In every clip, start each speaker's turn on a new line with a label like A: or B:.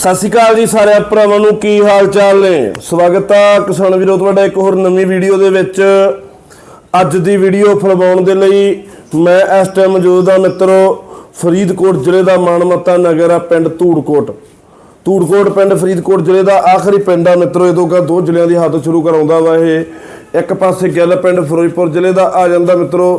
A: ਸਤਿ ਸ਼੍ਰੀ ਅਕਾਲ ਜੀ ਸਾਰੇ ਭਰਾਵਾਂ ਨੂੰ, ਕੀ ਹਾਲ ਚਾਲ ਨੇ? ਸਵਾਗਤ ਆ ਕਿਸਾਨ ਵੀਰੋ, ਤੁਹਾਡਾ ਇੱਕ ਹੋਰ ਨਵੀਂ ਵੀਡੀਓ ਦੇ ਵਿੱਚ। ਅੱਜ ਦੀ ਵੀਡੀਓ ਫਿਲਮਾਉਣ ਦੇ ਲਈ ਮੈਂ ਇਸ ਟਾਈਮ ਮੌਜੂਦ ਆ ਮਿੱਤਰੋ, ਫਰੀਦਕੋਟ ਜ਼ਿਲ੍ਹੇ ਦਾ ਮਾਨਮੱਤਾ ਨਗਰ ਆ ਪਿੰਡ ਧੂੜਕੋਟ। ਧੂੜਕੋਟ ਪਿੰਡ ਫਰੀਦਕੋਟ ਜ਼ਿਲ੍ਹੇ ਦਾ ਆਖਰੀ ਪਿੰਡ ਆ ਮਿੱਤਰੋ, ਇਹ ਤੋਂ ਦੋ ਜ਼ਿਲ੍ਹਿਆਂ ਦੀ ਹੱਦ ਸ਼ੁਰੂ ਕਰਾਉਂਦਾ ਵਾ ਇਹ। ਇੱਕ ਪਾਸੇ ਗਿੱਲ ਪਿੰਡ ਫਿਰੋਜ਼ਪੁਰ ਜ਼ਿਲ੍ਹੇ ਦਾ ਆ ਜਾਂਦਾ ਮਿੱਤਰੋ,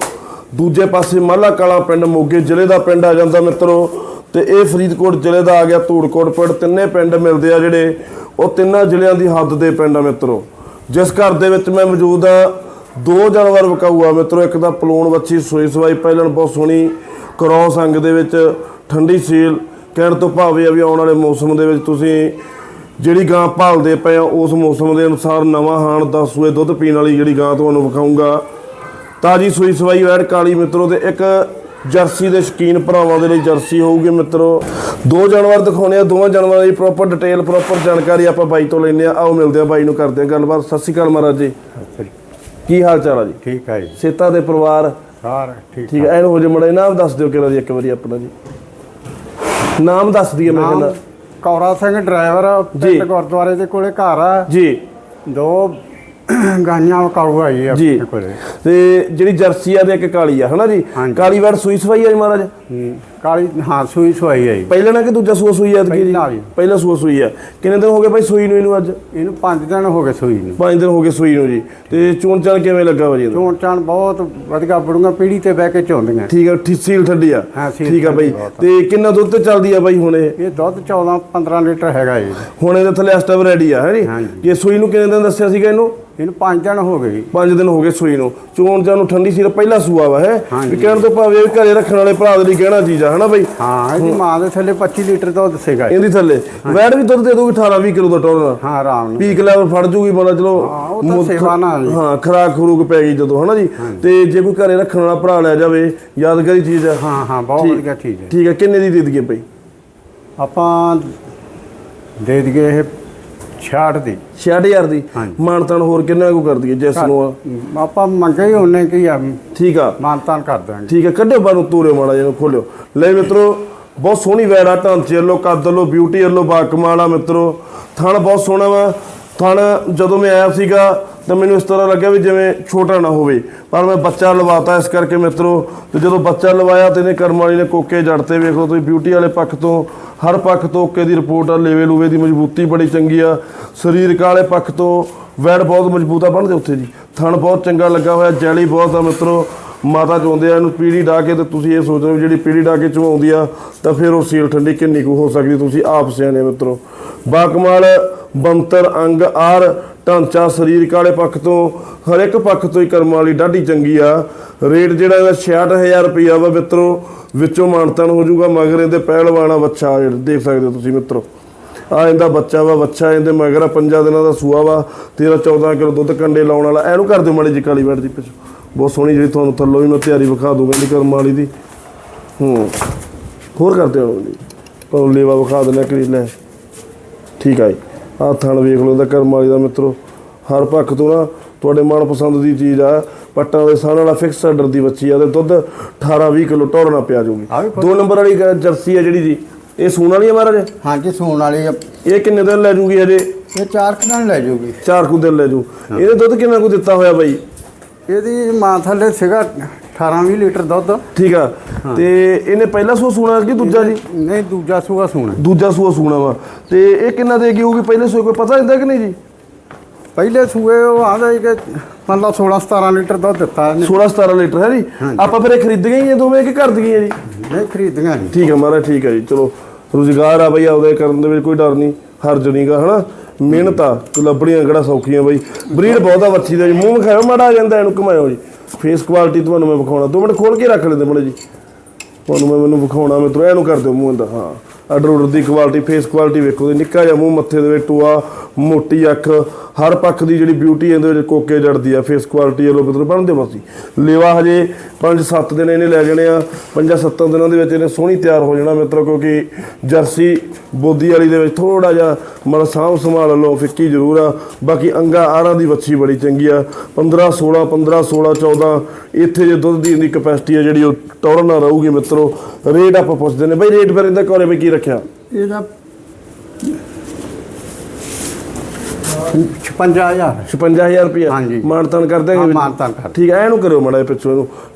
A: ਦੂਜੇ ਪਾਸੇ ਮਾਲਾ ਕਾਲਾ ਪਿੰਡ ਮੋਗੇ ਜ਼ਿਲ੍ਹੇ ਦਾ ਪਿੰਡ ਆ ਜਾਂਦਾ ਮਿੱਤਰੋ। ਤੇ ਇਹ ਫਰੀਦਕੋਟ ਜ਼ਿਲ੍ਹੇ ਦਾ ਆ ਗਿਆ ਧੂੜਕੋਟ ਪਿੰਡ। ਤਿੰਨੇ ਪਿੰਡ ਮਿਲਦੇ ਆ ਜਿਹੜੇ ਉਹ ਤਿੰਨਾਂ ਜ਼ਿਲ੍ਹਿਆਂ ਦੀ ਹੱਦ ਦੇ ਪਿੰਡ ਆ ਮਿੱਤਰੋ। ਜਿਸ ਘਰ ਦੇ ਵਿੱਚ ਮੈਂ ਮੌਜੂਦ ਆ, ਦੋ ਜਾਨਵਰ ਵਿਕਾਊ ਆ ਮਿੱਤਰੋ, ਇੱਕ ਤਾਂ ਪਲੂਣ ਵੱਛੀ ਸੋਈ ਸਵਾਈ, ਪਹਿਲਣ ਬਹੁਤ ਸੋਹਣੀ ਕਰੌਸ ਅੰਗ ਦੇ ਵਿੱਚ ਠੰਡੀ ਸੀਲ। ਕਹਿਣ ਤੋਂ ਭਾਵੇਂ ਆ ਵੀ ਆਉਣ ਵਾਲੇ ਮੌਸਮ ਦੇ ਵਿੱਚ ਤੁਸੀਂ ਜਿਹੜੀ ਗਾਂ ਭਾਲਦੇ ਪਏ ਆ ਉਸ ਮੌਸਮ ਦੇ ਅਨੁਸਾਰ ਨਵਾਂ ਹਾਣ 10 ਸੂਏ ਦੁੱਧ ਪੀਣ ਵਾਲੀ ਜਿਹੜੀ ਗਾਂ ਤੁਹਾਨੂੰ ਵਿਖਾਉਂਗਾ ਤਾਜੀ ਸੂਈ ਸਵਾਈ ਵੈੜ ਕਾਲੀ ਮਿੱਤਰੋ ਤੇ ਇੱਕ ਜਰਸੀ ਦੇ ਸ਼ਕੀਨ ਭਰਾਵਾਂ ਦੇ ਲਈ ਜਰਸੀ ਹੋਊਗੀ ਮਿੱਤਰੋ। ਦੋ ਜਾਨਵਰ ਦਿਖਾਉਣੇ ਆ ਦੋਵਾਂ ਜਾਨਵਰਾਂ ਦੀ ਪ੍ਰੋਪਰ ਡਿਟੇਲ ਪ੍ਰੋਪਰ ਜਾਣਕਾਰੀ ਆਪਾਂ ਬਾਈ ਤੋਂ ਲੈਣੇ ਆ। ਆਓ ਮਿਲਦੇ ਆ ਬਾਈ ਨੂੰ ਕਰਦੇ ਆ ਗੱਲਬਾਤ। ਸਤਿ ਸ਼੍ਰੀ ਅਕਾਲ ਮਹਾਰਾਜ ਜੀ। ਕੀ ਹਾਲ ਚਾਲ ਆ ਜੀ?
B: ਠੀਕ ਹੈ ਜੀ।
A: ਸੇਤਾ ਦੇ ਪਰਿਵਾਰ?
B: ਸਾਰ ਠੀਕ
A: ਠੀਕ ਐਨ ਹੋ ਜੇ ਮੜੇ ਨਾਮ ਦੱਸ ਦਿਓ ਕਿਹੜਾ ਜੀ ਇੱਕ ਵਾਰੀ ਆਪਣਾ ਜੀ। ਨਾਮ ਦੱਸ ਦਈਏ ਮੈਂ ਕਹਿੰਦਾ
B: ਕੌਰਾ ਸਿੰਘ ਡਰਾਈਵਰ। ਪਿੰਡ ਗੁਰਦੁਆਰੇ ਦੇ ਕੋਲੇ ਘਰ ਆ।
A: ਜੀ।
B: ਦੋ ਗਾਈਆਂ ਕਾਊ ਆਈ ਆ
A: ਜੀ।
B: ਆਪਣੇ ਕੋਲੇ।
A: ਤੇ ਜਿਹੜੀ ਜਰਸੀ ਆ ਤੇ ਇੱਕ ਕਾਲੀ ਆ ਹਨਾ ਜੀ?
B: ਹਾਂਜੀ।
A: ਕਾਲੀ ਵੈੜ ਸੂਈ ਸਵਾਈ ਆ ਜੀ ਮਹਾਰਾਜ?
B: ਹੂੰ, ਕਾਲੀ ਹਾਂ ਸੂਈ ਸਵਾਈ ਆਈ
A: ਪਹਿਲਾਂ ਨਾ ਕਿ ਦੂਜਾ ਸੂਆ ਸੂਈ ਆ ਜੀ?
B: ਪਹਿਲਾ ਜੀ।
A: ਪਹਿਲਾ ਸੂਆ ਸੂਈ ਆ। ਕਿੰਨੇ ਦਿਨ ਹੋ ਗਏ ਭਾਈ ਸੂਈ ਨੂੰ ਇਹਨੂੰ ਅੱਜ?
B: ਇਹਨੂੰ 5 ਦਿਨ ਹੋ ਗਏ ਸੂਈ ਨੂੰ।
A: 5 ਦਿਨ ਹੋ ਗਏ ਸੂਈ ਨੂੰ ਜੀ। ਤੇ ਚੋਣ ਚਾਣ ਕਿਵੇਂ ਲੱਗਾ ਵਾ ਜੀ ਇਹਦਾ?
B: ਚੋਣ ਚਾਣ ਬਹੁਤ ਵਧੀਆ ਬੜੂਆਂ ਪੀੜੀ ਤੇ ਬਹਿ ਕੇ ਚੋਂਦੀਆਂ।
A: ਠੀਕ ਆ ਠੀ ਸੀਲ ਠੱਡੀ ਆ?
B: ਹਾਂ, ਸੀਲ
A: ਠੀਕ ਆ ਬਾਈ
B: ਠੰਡੀ ਬਹੁਤ ਆ।
A: ਤੇ ਕਿੰਨਾ ਦੁੱਧ ਤੇ ਚੱਲਦੀ ਆ ਬਾਈ ਹੁਣ ਇਹ?
B: ਇਹ ਦੁੱਧ 14 15 ਲੀਟਰ ਹੈਗਾ ਜੀ।
A: ਹੁਣ ਇਹਦੇ ਥੱਲੇ ਸਟਵ ਰੈਡੀ ਆ ਹੈ ਜੀ
B: ਹਾਂਜੀ।
A: ਇਹ ਸੂਈ ਨੂੰ ਕਿੰਨੇ ਦਿਨ ਦੱਸਿਆ ਸੀਗਾ ਇਹਨੂੰ?
B: ਇਹਨੂੰ 5 ਦਿਨ ਹੋ ਗਏ ਜੀ।
A: 5 ਦਿਨ ਹੋ ਗਏ ਸੂਈ ਨੂੰ। ਚੋਣ ਚਾਣ ਨੂੰ ਠੰਡੀ ਸੀਲ ਪਹਿਲਾ ਸੂਆ ਵਾ ਹੈ?
B: ਹਾਂਜੀ।
A: ਵੀ ਕਹਿਣ ਤੋਂ ਭਾਵੇਂ ਘਰੇ ਰੱਖਣ ਵਾਲੇ ਭਰਾ ਦੇ ਲਈ ਕਹਿਣਾ ਚੀਜ਼ ਆ। ਹਨਾ ਬਾਈ?
B: ਹਾਂ ਇਹਦੀ ਮਾਂ ਦੇ ਥੱਲੇ 25 ਲੀਟਰ ਦੁੱਧ ਸੀਗਾ ਜੀ।
A: ਇਹਦੀ ਥੱਲੇ। ਵੈੜ ਵੀ ਦੁੱਧ ਦੇ ਦੂਗੀ 18 20 ਕਿਲੋ ਦਾ ਟੋਰ
B: ਹਾਂ ਆਰਾਮ ਨਾਲ।
A: ਪੀਕ ਲੈਵਲ ਫੜ ਜੂਗੀ ਮਤਲਬ ਚਲੋ।
B: ਹਾਂ, ਉਹ ਤਾਂ ਸੇਵਾ ਨਾਲ।
A: ਹਾਂ। ਖਰਾਕ ਖਰੂਕ ਪੈ ਗਈ ਜਦੋਂ ਹਨਾ ਜੀ? ਤੇ ਜੇ ਕੋਈ ਘਰੇ ਰੱਖਣ ਵਾਲਾ ਭਰਾ ਲੈ ਜਾਵੇ ਯਾਦਗਾਰੀ ਚੀਜ਼ ਆ।
B: ਹਾਂ ਹਾਂ ਬਹੁਤ। ਵਧੀਆ ਚੀਜ਼ ਹੈ।
A: ਠੀਕ ਹੈ ਕਿੰਨੇ ਦੀ ਦੇ ਦਈਏ ਭਾਈ
B: ਆਪਾਂ ਦੇ ਦਈਏ ਇਹ 66 ਦੀ।
A: 66000 ਦੀ?
B: ਹਾਂਜੀ।
A: ਮਾਨਤਾਨ ਹੋਰ ਕਿੰਨਾ ਕੁ ਕਰ ਦਈਏ ਜਿਸ ਨੂੰ ਆ?
B: ਆਪਾਂ ਮੰਗੇ ਹੀ ਉਹਨੇ ਕੀ ਆ
A: ਠੀਕ ਆ।
B: ਮਾਨਤਾਨ ਕਰ ਦਾਂਗੇ
A: ਠੀਕ ਹੈ ਕੱਢਿਓ ਬਾਹਰੋਂ ਤੋਰਿਓ ਮਾੜਾ ਜਿਹਾ ਖੋਲਿਓ। ਲੈ ਮਿੱਤਰੋ ਬਹੁਤ ਸੋਹਣੀ ਵੈੜ ਆ ਢਾਂਚੇ ਵੱਲੋਂ ਕੱਦ ਵੱਲੋਂ ਬਿਊਟੀ ਵੱਲੋਂ ਬਾਕਮਾਲ ਆ ਮਿੱਤਰੋ। ਥਣ ਬਹੁਤ ਸੋਹਣਾ ਵਾ। ਥਣ ਜਦੋਂ ਮੈਂ ਆਇਆ ਸੀਗਾ ਤਾਂ ਮੈਨੂੰ ਇਸ ਤਰ੍ਹਾਂ ਲੱਗਿਆ ਵੀ ਜਿਵੇਂ ਛੋਟਾ ਨਾ ਹੋਵੇ। ਪਰ ਮੈਂ ਬੱਚਾ ਲਵਾਤਾ ਇਸ ਕਰਕੇ ਮਿੱਤਰੋ, ਤੇ ਜਦੋਂ ਬੱਚਾ ਲਵਾਇਆ ਤੇ ਇਹਨੇ ਕਰਮ ਵਾਲੀ ਨੇ ਕੋਕੇ ਜੜਤੇ ਵੇਖੋ ਤੁਸੀਂ ਬਿਊਟੀ ਵਾਲੇ ਪੱਖ ਤੋਂ, ਹਰ ਪੱਖ ਤੋਂ ਓਕੇ ਦੀ ਰਿਪੋਰਟ ਆ, ਲੇਵੇ ਲੂਵੇ ਦੀ ਮਜ਼ਬੂਤੀ ਬੜੀ ਚੰਗੀ ਆ। ਸਰੀਰਕ ਵਾਲੇ ਪੱਖ ਤੋਂ ਵੈੜ ਬਹੁਤ ਮਜ਼ਬੂਤ ਆ, ਬਣਦੇ ਉੱਥੇ ਜੀ। ਥਣ ਬਹੁਤ ਚੰਗਾ ਲੱਗਾ ਹੋਇਆ, ਜੈਲੀ ਬਹੁਤ ਆ ਮਿੱਤਰੋ। ਮਾਤਾ ਚਾਹੁੰਦੇ ਆ ਇਹਨੂੰ ਪੀੜੀ ਢਾ ਕੇ ਤੇ ਤੁਸੀਂ ਇਹ ਸੋਚ ਰਹੇ ਹੋ ਵੀ ਜਿਹੜੀ ਪੀੜੀ ਢਾ ਕੇ ਚਵਾਉਂਦੀ ਆ, ਤਾਂ ਫਿਰ ਉਹ ਸੀਲ ਠੰਡੀ ਕਿੰਨੀ ਕੁ ਹੋ ਸਕਦੀ, ਤੁਸੀਂ ਆਪ ਸਿਆਣੇ ਮਿੱਤਰੋ। ਬਾਕਮਾਲ, ਬੰਤਰ, ਅੰਗ, ਆਰ ਢਾਂਚਾ ਸਰੀਰਕ ਵਾਲੇ ਪੱਖ ਤੋਂ ਹਰ ਇੱਕ ਪੱਖ ਤੋਂ ਹੀ ਕਰਮ ਵਾਲੀ ਡਾਢੀ ਚੰਗੀ ਆ। ਰੇਟ ਜਿਹੜਾ ਇਹਦਾ 66000 ਰੁਪਇਆ ਵਾ ਮਿੱਤਰੋ, ਵਿੱਚੋਂ ਮਾਨਤਨ ਹੋ ਜਾਊਗਾ, ਮਗਰ ਇਹਦੇ ਪਹਿਲਵਾਨਾ ਬੱਚਾ ਜਿਹੜਾ ਦੇਖ ਸਕਦੇ ਹੋ ਤੁਸੀਂ ਮਿੱਤਰੋ। ਆ ਇਹਦਾ ਬੱਚਾ ਵਾ ਬੱਚਾ ਇਹਦੇ ਮਗਰ ਆ, ਪੰਜਾਂ ਦਿਨਾਂ ਦਾ ਸੂਆ ਵਾ 13 14 ਕਿਲੋ ਦੁੱਧ ਕੰਡੇ ਲਾਉਣ ਵਾਲਾ। ਇਹਨੂੰ ਕਰ ਦਿਓ ਮਾੜੀ ਜੀ ਕਾਲੀ ਬੈਠ ਦੀ ਪਿੱਛੋਂ। ਬਹੁਤ ਸੋਹਣੀ ਜਿਹੜੀ ਤੁਹਾਨੂੰ ਥੱਲੋਂ ਵੀ ਮੈਂ ਤਿਆਰੀ ਵਿਖਾ ਦੂੰਗਾ ਇਹਦੀ ਕਰਮ ਵਾਲੀ ਦੀ। ਹੂੰ, ਹੋਰ ਕਰਦੇ ਹਾਂ ਜੀ। ਤੁਹਾਨੂੰ ਲੇਵਾ ਵਿਖਾ ਦਿੰਦਾ ਕਿ ਲੈ। ਠੀਕ ਆ ਜੀ। ਆਹ ਥਣ ਵੇਖ ਲਓ ਇਹਦਾ ਕਰਮ ਵਾਲੀ ਦਾ ਮਿੱਤਰੋ। ਹਰ ਪੱਖ ਤੋਂ ਨਾ ਤੁਹਾਡੇ ਮਨਪਸੰਦ ਦੀ ਚੀਜ਼ ਆ ਪੱਟਾਂ ਦੇ ਸਾਹ ਵਾਲਾ ਫਿਕਸ ਆਰਡਰ ਦੀ ਬੱਚੀ ਆ ਤੇ ਦੁੱਧ 18 20 ਕਿਲੋ ਟੋਰਨਾ ਪਿਆ
B: ਖੁਦ-
A: ਦੋ ਨੰਬਰ ਵਾਲੀ ਜਰਸੀ ਆ ਜਿਹੜੀ ਜੀ। ਇਹ ਸੂਣ ਵਾਲੀ ਆ ਮਹਾਰਾਜ?
B: ਹਾਂਜੀ ਸੂਣ ਵਾਲੀ ਆ।
A: ਇਹ ਕਿੰਨੇ ਦਿਨ ਲੈ ਜੂਗੀ ਹਜੇ?
B: ਇਹ ਚਾਰ ਕਿਨਾਂ ਲੈ ਜੂਗੀ।
A: ਚਾਰ ਕੁ ਦਿਨ ਲੈ ਜੂ। ਇਹਦੇ ਦੁੱਧ ਕਿੰਨਾ ਕੁ ਦਿੱਤਾ ਹੋਇਆ ਬਾਈ?
B: ਇਹਦੀ ਮਾਂ ਥੱਲੇ ਸੀਗਾ 18 20 ਲੀਟਰ ਦੁੱਧ।
A: ਠੀਕ ਆ। ਤੇ ਇਹਨੇ ਪਹਿਲਾ ਸੂਆ ਸੂਣਾ ਕਿ ਦੂਜਾ ਜੀ?
B: ਨਹੀਂ ਦੂਜਾ ਸੂਆ ਸੂਣਾ।
A: ਦੂਜਾ ਸੂਆ ਸੂਣਾ ਵਾ। ਤੇ ਇਹ ਕਿੰਨਾ ਦੇ ਗਈ ਹੋਊਗੀ? ਪਹਿਲੇ ਸੂਏ ਕੋਈ ਪਤਾ ਹੁੰਦਾ ਕਿ ਨਹੀਂ ਜੀ?
B: ਪਹਿਲੇ ਸੂਏ ਉਹ ਆਂਦਾ ਕਿ ਮੰਨ ਲਓ 16 17 ਲੀਟਰ ਦੁੱਧ ਦਿੱਤਾ ਇਹਨੇ।
A: 16 17 ਲੀਟਰ ਹੈ ਜੀ। ਆਪਾਂ ਫਿਰ ਇਹ ਖਰੀਦ ਗਏ ਦੋਵੇਂ ਕਿ ਕਰ ਦਈਏ ਜੀ?
B: ਨਹੀਂ ਖਰੀਦੀਆਂ ਨਹੀਂ।
A: ਠੀਕ ਹੈ ਮਹਾਰਾਜ ਠੀਕ ਹੈ ਜੀ। ਚਲੋ ਰੁਜ਼ਗਾਰ ਆ ਬਈ ਆਪਦੇ ਕਰਨ ਦੇ ਵਿੱਚ ਕੋਈ ਡਰ ਨਹੀਂ ਹਰਜ ਨਹੀਂਗਾ ਹਨਾ? ਮਿਹਨਤ ਆ ਤੇ ਲੱਭੜੀਆਂ ਕਿਹੜਾ ਸੌਖੀਆਂ ਬਈ। ਬਰੀਡ ਬਹੁਤ ਆ ਵੱਛੀ ਦਾ ਜੀ ਮੂੰਹ ਵਿਖਾਇਓ ਮਾੜਾ ਆ ਜਾਂਦਾ ਇਹਨੂੰ ਘੁਮਾਇਓ ਜੀ। ਫੇਸ ਕੁਆਲਿਟੀ ਤੁਹਾਨੂੰ ਮੈਂ ਵਿਖਾਉਣਾ। ਦੋ ਮਿੰਟ ਖੋਲ ਕੇ ਰੱਖ ਲੈਂਦੇ ਮੜੇ ਜੀ। ਤੁਹਾਨੂੰ ਮੈਂ ਮੈਨੂੰ ਵਿਖਾਉਣਾ ਮਿੱਤਰੋ ਇਹਨੂੰ ਕਰ ਦਿਓ ਮੂੰਹ ਦਾ ਹਾਂ। ਆਰਡਰ ਆਰਡਰ ਦੀ ਕੁਆਲਿਟੀ ਫੇਸ ਕੁਆਲਿਟੀ ਵੇਖੋ ਤੇ ਨਿੱਕਾ ਜਿਹਾ ਮੂੰਹ ਮੱਥੇ ਦੇ ਵਿੱਚ ਟੂਆ, ਮੋਟੀ ਅੱਖ, ਹਰ ਪੱਖ ਦੀ ਜਿਹੜੀ ਬਿਊਟੀ ਇਹਦੇ ਵਿੱਚ ਕੋਕੇ ਜੜਦੀ ਆ ਫੇਸ ਕੁਆਲਿਟੀ ਵੱਲੋਂ ਮਿੱਤਰੋ ਬਣਦੇ ਮਸੀ। ਲੇਵਾ ਹਜੇ 5-7 ਦਿਨ ਇਹਨੇ ਲੈ ਜਾਣੇ ਆ 5-7 ਦਿਨਾਂ ਦੇ ਵਿੱਚ ਇਹਨੇ ਸੋਹਣੀ ਤਿਆਰ ਹੋ ਜਾਣਾ, ਮਿੱਤਰੋ, ਕਿਉਂਕਿ ਜਰਸੀ ਬੋਦੀ ਵਾਲੀ ਦੇ ਵਿੱਚ ਥੋੜਾ ਜਿਹਾ ਮਤਲਬ ਸਾਂਭ ਸੰਭਾਲ ਲਓ, ਫਿੱਕੀ ਜ਼ਰੂਰ ਆ। ਬਾਕੀ ਅੰਗਾ ਆਰਾਂ ਦੀ ਵੱਛੀ ਬੜੀ ਚੰਗੀ ਆ। 15 16 15 16 14 ਇੱਥੇ ਜੇ ਦੁੱਧ ਦੀ ਇਹਦੀ ਕਪੈਸਿਟੀ ਆ ਜਿਹੜੀ ਉਹ ਟੌਰ ਨਾ ਰਹੂਗੀ ਮਿੱਤਰੋ। ਮਿੱਤਰੋ ਰੇਟ ਆਪਾਂ ਪੁੱਛਦੇ ਨੇ। ਬਈ ਰੇਟ ਫਿਰ ਇਹਦਾ ਕੋਰੇ ਵਿੱਚ ਕੀ ਰੱਖਿਆ?
B: ਇਹਦਾ 56000
A: ਰੁਪਏ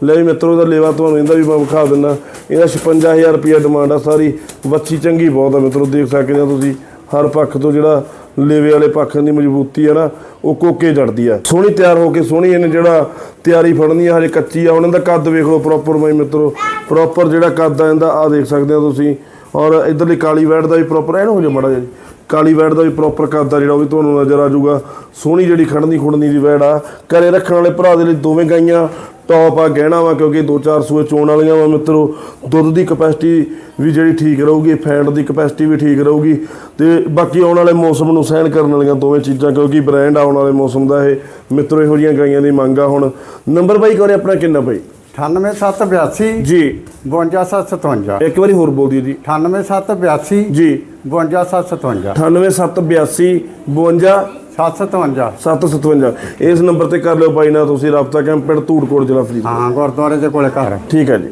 A: ਲੈ ਵੀ ਮਿੱਤਰੋ ਦਾ ਲੇਵਾ ਤੁਹਾਨੂੰ ਇਹਦਾ ਵੀ ਵਿਖਾ ਦਿੰਦਾ। ਇਹਦਾ 56000 ਰੁਪਏ ਡਿਮਾਂਡ ਆ ਸਾਰੀ ਵੱਛੀ ਚੰਗੀ ਬਹੁਤ ਆ ਮਿੱਤਰੋ ਦੇਖ ਸਕਦੇ ਹੋ ਤੁਸੀਂ। ਹਰ ਪੱਖ ਤੋਂ ਜਿਹੜਾ ਲੇਵੇ ਵਾਲੇ ਪੱਖ ਦੀ ਮਜ਼ਬੂਤੀ ਆ ਨਾ ਉਹ ਕੋਕੇ ਜੜਦੀ ਆ। ਸੋਹਣੀ ਤਿਆਰ ਹੋ ਕੇ ਸੋਹਣੀ ਇਹਨੇ ਜਿਹੜਾ ਤਿਆਰੀ ਫੜਨੀ ਆ, ਹਜੇ ਕੱਚੀ ਆ। ਉਹਨਾਂ ਦਾ ਕੱਦ ਵੇਖ ਲਓ ਪ੍ਰੋਪਰ ਮੈਂ ਮਿੱਤਰੋ। ਪ੍ਰੋਪਰ ਜਿਹੜਾ ਕੱਦ ਆ ਇਹਦਾ ਆ ਦੇਖ ਸਕਦੇ ਹੋ ਤੁਸੀਂ। ਔਰ ਇਧਰਲੀ ਕਾਲੀ ਵੈਟ ਦਾ ਵੀ ਪ੍ਰੋਪਰ ਐਨ ਹੋ ਜਾ ਮੜਾ ਜੀ। ਕਾਲੀ ਵੈੜ ਦਾ ਵੀ ਪ੍ਰੋਪਰ ਕੱਦ ਆ ਜਿਹੜਾ, ਉਹ ਵੀ ਤੁਹਾਨੂੰ ਨਜ਼ਰ ਆ ਜਾਊਗਾ। ਸੋਹਣੀ ਜਿਹੜੀ ਖੜਨੀ ਖੁੜਨੀ ਦੀ ਵੈੜ ਆ। ਘਰੇ ਰੱਖਣ ਵਾਲੇ ਭਰਾ ਦੇ ਲਈ ਦੋਵੇਂ ਗਾਈਆਂ ਟੌਪ ਆ ਗਹਿਣਾ ਵਾ ਕਿਉਂਕਿ ਦੋ ਚਾਰ ਸੂਏ ਚੋਣ ਵਾਲੀਆਂ ਵਾ ਮਿੱਤਰੋ ਦੁੱਧ ਦੀ ਕਪੈਸਿਟੀ ਵੀ ਜਿਹੜੀ ਠੀਕ ਰਹੂਗੀ ਫੈਟ ਦੀ ਕਪੈਸਿਟੀ ਵੀ ਠੀਕ ਰਹੂਗੀ ਤੇ ਬਾਕੀ ਆਉਣ ਵਾਲੇ ਮੌਸਮ ਨੂੰ ਸਹਿਣ ਕਰਨ ਵਾਲੀਆਂ ਦੋਵੇਂ ਚੀਜ਼ਾਂ ਕਿਉਂਕਿ ਬ੍ਰਾਂਡ ਆਉਣ ਵਾਲੇ ਮੌਸਮ ਦਾ ਇਹ ਮਿੱਤਰੋ ਇਹੋ ਜਿਹੀਆਂ ਗਾਈਆਂ ਦੀ ਮੰਗ ਆ ਹੁਣ। ਨੰਬਰ ਬਾਈ ਕਰੇ ਆਪਣਾ ਕਿੰਨਾ ਬਾਈ?
B: 98782
A: ਜੀ।
B: 52757
A: ਇੱਕ ਵਾਰੀ ਹੋਰ ਬੋਲ ਦਿਓ ਜੀ।
B: 98782
A: ਜੀ।
B: 52757
A: 98782 52
B: 757
A: 757 ਇਸ ਨੰਬਰ ਤੇ ਕਰ ਲਿਓ ਬਾਈ ਨਾਲ ਤੁਸੀਂ ਰਾਬਤਾ ਕੈਂਪ ਪਿੰਡ ਧੂੜਕੋਟ ਜ਼ਿਲ੍ਹਾ ਫਰੀਦਕੋਟ।
B: ਹਾਂ ਗੁਰਦੁਆਰੇ ਦੇ ਕੋਲੇ ਘਰ। ਹੈ।
A: ਠੀਕ ਹੈ ਜੀ।